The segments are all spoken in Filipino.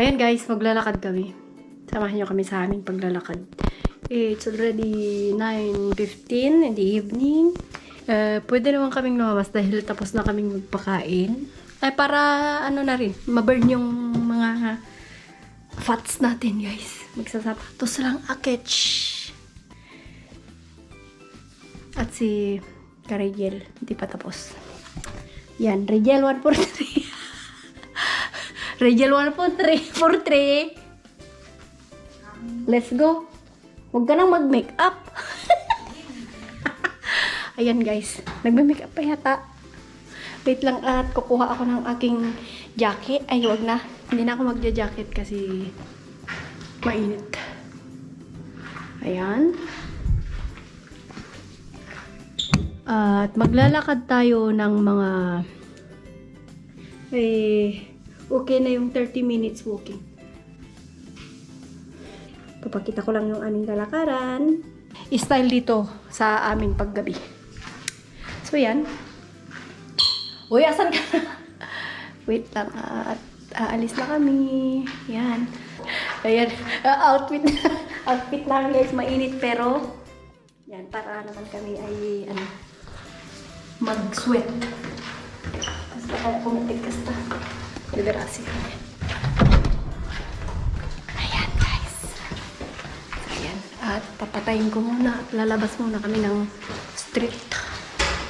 Ayan guys, maglalakad kami. Samahan nyo kami sa aming paglalakad. It's already 9.15 in the evening. Eh, pwede naman kaming lumabas dahil tapos na kaming magpakain. Ay, para ano na rin, maburn yung mga fats natin guys. Magsasapatos lang akech. At si Karigel, hindi pa tapos. Yan, Rigel 143. Rigel 143. Let's go. Huwag ka nang mag-make up. Ayan guys, nagme-make up pa yata. Wait lang at kukuha ako ng aking jacket. Ay, wag na. Hindi na ako magja-jacket kasi mainit. Ayan. At maglalakad tayo ng mga eh, okay na yung 30 minutes walking. Papakita ko lang yung aming kalakaran. Style dito sa aming paggabi. So, yan. Uy, asan ka? Wait lang. At aalis na kami. Yan. Ayan. Ah, outfit. outfit namin guys. Mainit pero yan. Para naman kami ay ano mag-sweat. Tapos baka pumitik ka sa liberasi kami. Ayan guys. Ayan. At papatayin ko muna at lalabas muna kami ng street.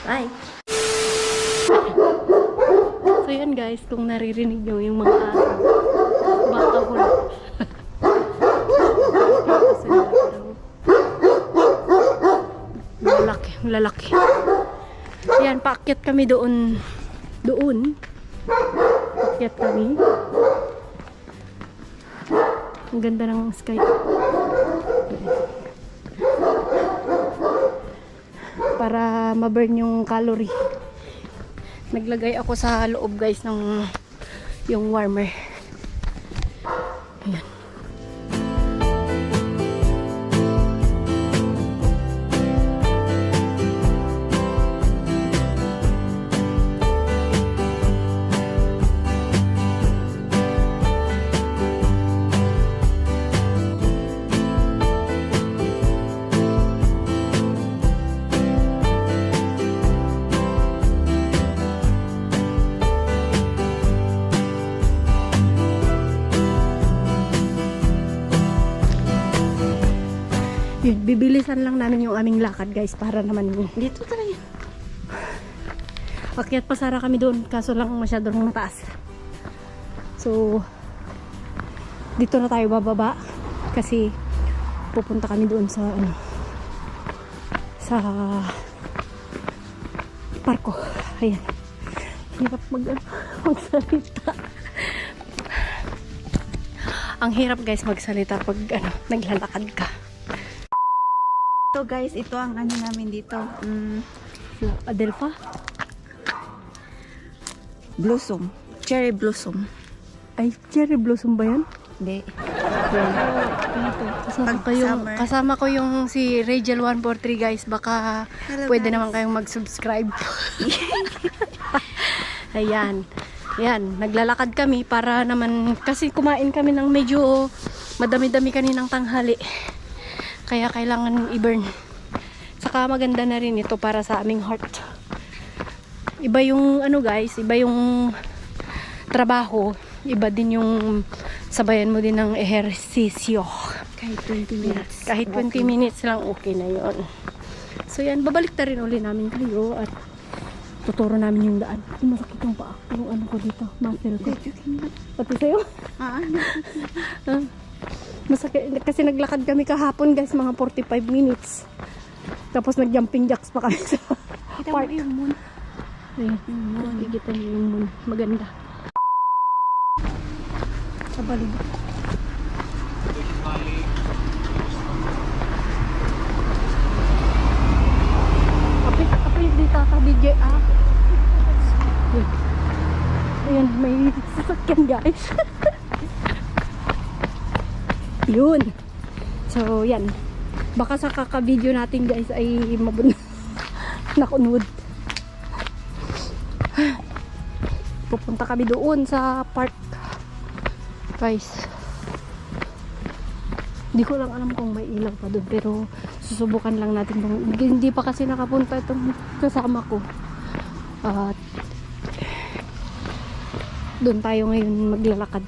Bye! So yan guys, kung naririnig nyo yung mga aso. Kasi parang lalaki, lalaki. Yan, paakyat kami doon. Doon. Paakyat kami. Ang ganda ng sky. Para ma-burn yung calorie. Naglagay ako sa loob guys ng yung warmer. Bibilisan lang namin yung aming lakad guys para naman dito talaga. Akyat pa sana kami doon kaso lang masyadong mataas. So dito na tayo bababa kasi pupunta kami doon sa ano sa parko. Ayan. Hirap mag magsalita. Ang hirap guys magsalita pag ano, naglalakad ka. So guys, ito ang ano namin dito. Mm, Adelpha? blossom. Cherry blossom. Ay, cherry blossom ba yan? Hindi. Kasama Pag ko yung, summer. kasama ko yung si Rachel 143 guys. Baka Hello, pwede guys. naman kayong mag-subscribe. Ayan. Ayan, naglalakad kami para naman, kasi kumain kami ng medyo madami-dami kaninang tanghali. Kaya kailangan i-burn. Saka maganda na rin ito para sa aming heart. Iba yung ano guys, iba yung trabaho, iba din yung sabayan mo din ng ehersisyo. Kahit 20 minutes. Kahit 20 minutes lang okay na yon. So yan, babalik na rin uli namin kayo at tuturo namin yung daan. Yung masakit yung paa, yung ano ko dito, muscle ko. Pati sa'yo? Ah, ano? Ah, masakit, kasi naglakad kami kahapon guys, mga 45 minutes. Tapos nag-jumping jacks pa kami sa Kita mo park. yung moon. Ayun, Yung moon. Nakikita niyo yung moon. Maganda. Sa balik. Kapit, kapit dito ka DJ ah. Ayan, may sasakyan guys. Yun. So, yan. Baka sa kaka-video natin guys ay mabun nakunod. Pupunta kami doon sa park. Guys. Hindi ko lang alam kung may ilaw pa doon pero susubukan lang natin kung hindi pa kasi nakapunta itong kasama ko. At doon tayo ngayon maglalakad.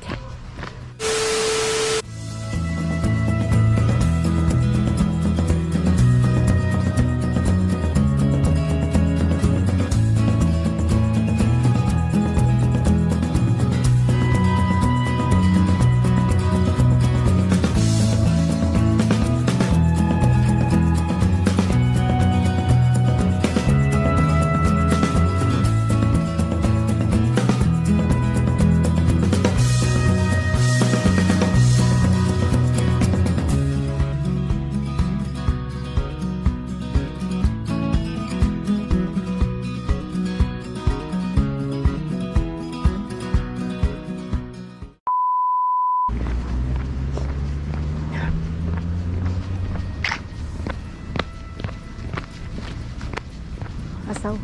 Asaw.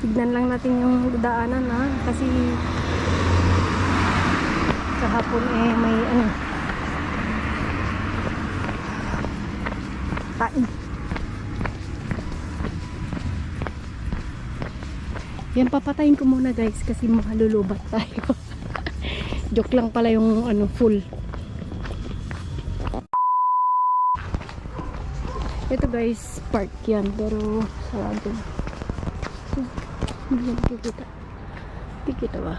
Tignan lang natin yung daanan ha. Kasi kahapon eh may ano. Tain. Yan papatayin ko muna guys kasi makalulubat tayo. Joke lang pala yung ano full. Ito guys, park yan pero sarado. So, hindi na nakikita. Nakikita ba?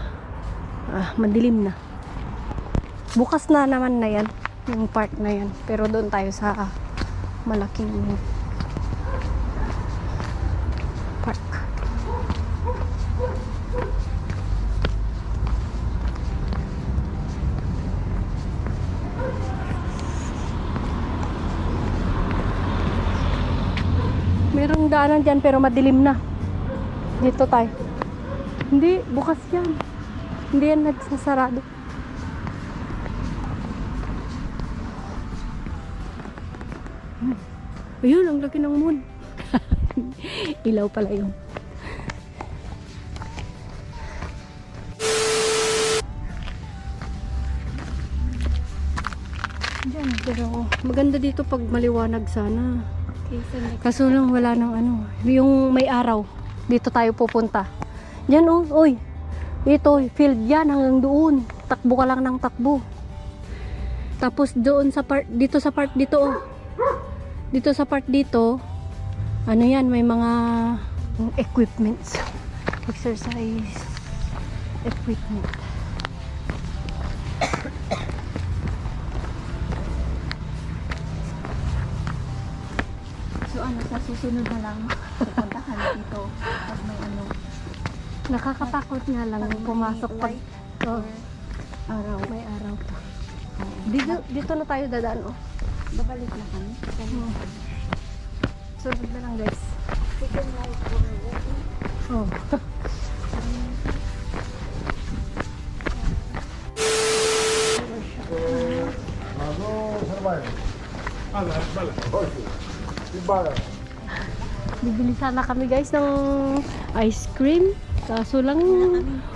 Ah, madilim na. Bukas na naman na yan, yung park na yan. Pero doon tayo sa malaking Merong daanan dyan pero madilim na. Dito tayo. Hindi, bukas yan. Hindi yan nagsasarado. Hmm. Ayun, ang laki ng moon. Ilaw pala yun. Diyan, pero maganda dito pag maliwanag sana. Kaso lang wala nang ano. Yung may araw. Dito tayo pupunta. Yan oh, oy. Ito, field yan hanggang doon. Takbo ka lang ng takbo. Tapos doon sa part, dito sa part dito oh. Dito sa part dito, ano yan, may mga equipments. Exercise equipment. Ano, sa susunod na lang, pupunta kami dito pag may ano, Nakakatakot nga lang pag may pumasok pag light oh, araw. may araw pa. Dito, dito na tayo dadaan oh. Babalik na kami. Sunod na lang guys. Second light or Oh. Bibili sana kami guys ng ice cream. Kaso lang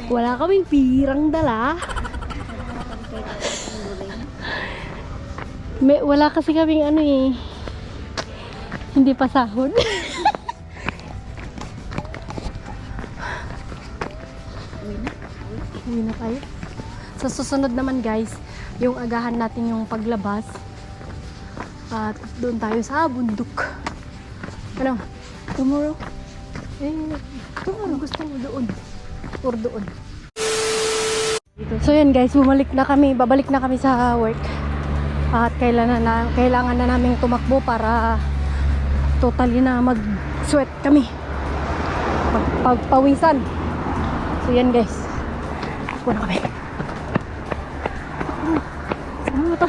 wala kaming pirang dala. May, wala kasi kaming ano eh. Hindi pa sahod. Uwi na tayo. Sa susunod naman guys, yung agahan natin yung paglabas. At doon tayo sa bundok. Ano? Tomorrow? Eh, tomorrow gusto mo doon. Or doon. So yan guys, bumalik na kami, babalik na kami sa work. At kailangan na, kailangan na namin tumakbo para totally na mag-sweat kami. Magpagpawisan. So yan guys. Takbo na kami. Saan mo ito?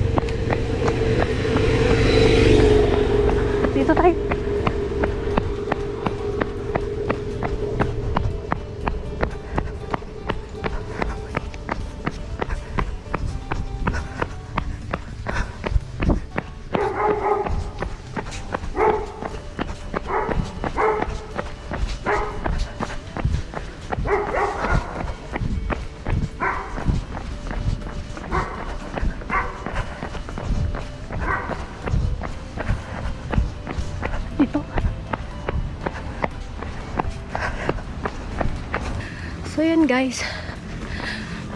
So yun guys.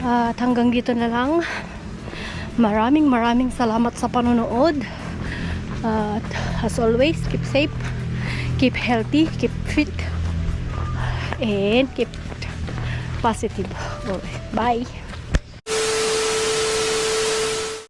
At hanggang dito na lang. Maraming maraming salamat sa panonood. At as always, keep safe, keep healthy, keep fit, and keep positive. Bye.